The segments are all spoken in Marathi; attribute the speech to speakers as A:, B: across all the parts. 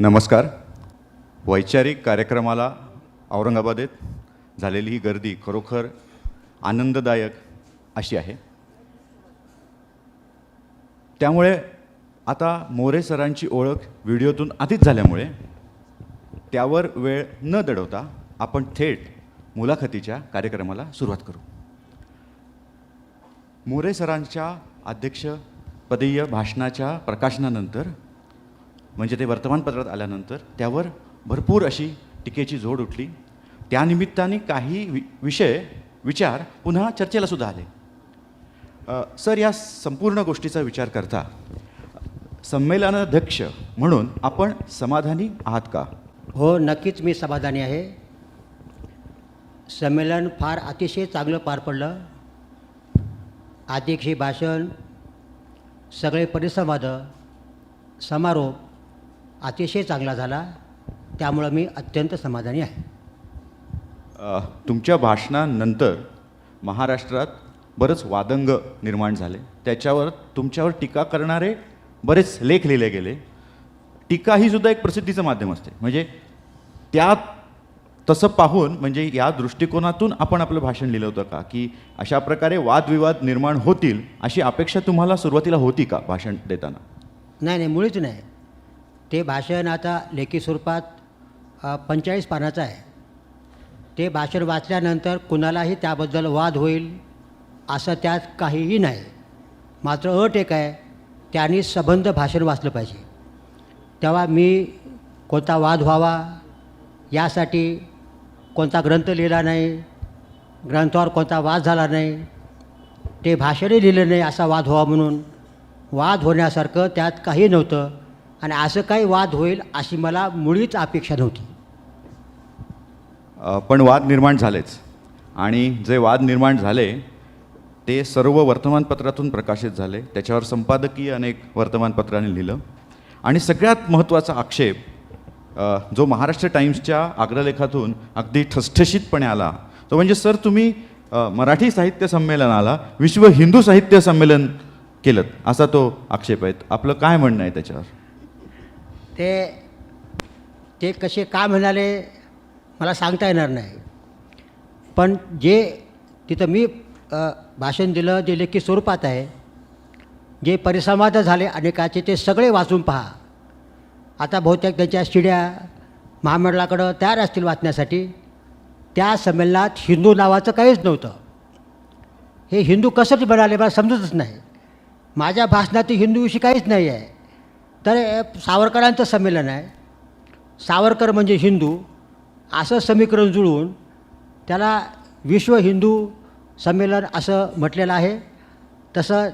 A: नमस्कार. वैचारिक कार्यक्रमाला औरंगाबादेत झालेली ही गर्दी खरोखर आनंददायक अशी आहे. त्यामुळे आता मोरे सरांची ओळख व्हिडिओतून आधीच झाल्यामुळे त्यावर वेळ न दडवता आपण थेट मुलाखतीच्या कार्यक्रमाला सुरुवात करू. मोरे सरांच्या अध्यक्षपदीय भाषणाच्या प्रकाशनानंतर म्हणजे ते वर्तमानपत्रात आल्यानंतर त्यावर भरपूर अशी टीकेची जोड उठली. त्यानिमित्ताने काही वि विषय विचार पुन्हा चर्चेला सुद्धा आले. सर या संपूर्ण गोष्टीचा विचार करता संमेलनाध्यक्ष म्हणून आपण समाधानी आहात का?
B: हो नक्कीच मी समाधानी आहे. संमेलन फार अतिशय चांगलं पार पडलं. अध्यक्षी भाषण सगळे परिसंवाद समारोप अतिशय चांगला झाला. त्यामुळं मी अत्यंत समाधानी आहे.
A: तुमच्या भाषणानंतर महाराष्ट्रात बरंच वादंग निर्माण झाले. त्याच्यावर तुमच्यावर टीका करणारे बरेच लेख लिहिले गेले. टीका ही सुद्धा एक प्रसिद्धीचं माध्यम असते. म्हणजे त्या तसं पाहून म्हणजे या दृष्टिकोनातून आपण आपलं भाषण लिहिलं होतं का? की अशा प्रकारे वादविवाद निर्माण होतील अशी अपेक्षा तुम्हाला सुरुवातीला होती का भाषण देताना?
B: नाही नाही मुळीच नाही. ते भाषण आता लेखी स्वरूपात पंचेचाळीस पानाचं आहे. ते भाषण वाचल्यानंतर कुणालाही त्याबद्दल वाद होईल असं त्यात काहीही नाही. मात्र अट एक आहे त्यांनी सबंध भाषण वाचलं पाहिजे. तेव्हा मी कोणता वाद व्हावा यासाठी कोणता ग्रंथ लिहिला नाही ग्रंथावर कोणता वाद झाला नाही ते भाषणही लिहिलं नाही असा वाद व्हावा म्हणून. वाद होण्यासारखं त्यात काही नव्हतं आणि असं काही वाद होईल अशी मला मुळीच अपेक्षा नव्हती.
A: पण वाद निर्माण झालेच. आणि जे वाद निर्माण झाले ते सर्व वर्तमानपत्रातून प्रकाशित झाले. त्याच्यावर संपादकीय अनेक वर्तमानपत्राने लिहिलं. आणि सगळ्यात महत्त्वाचा आक्षेप जो महाराष्ट्र टाईम्सच्या अग्रलेखातून अगदी ठसठशीतपणे आला तो म्हणजे सर तुम्ही मराठी साहित्य संमेलनाला विश्व हिंदू साहित्य संमेलन केलं असा तो आक्षेप आहे. आपलं काय म्हणणं आहे त्याच्यावर?
B: ते ते कसे का म्हणाले? मला सांगता येणार नाही. पण जे तिथं मी भाषण दिलं जे लेखी स्वरूपात आहे जे परिसंवाद झाले अनेकाचे ते सगळे वाचून पहा. आता बहुतेक त्यांच्या शिड्या महामंडळाकडं तयार असतील वाचण्यासाठी. त्या संमेलनात हिंदू नावाचं काहीच नव्हतं. हे हिंदू कसं बनाले मला समजतच नाही. माझ्या भाषणात हिंदूविषयी काहीच नाही आहे. तर सावरकरांचं संमेलन आहे. सावरकर म्हणजे हिंदू. असं समीकरण जुळून त्याला विश्व हिंदू संमेलन असं म्हटलेलं आहे. तसं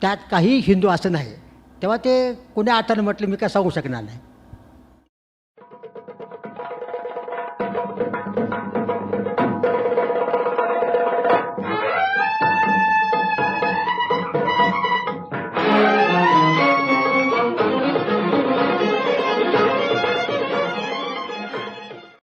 B: त्यात काही हिंदू असं नाही. तेव्हा ते कोण्या अर्थानं म्हटलं मी काय सांगू शकणार नाही.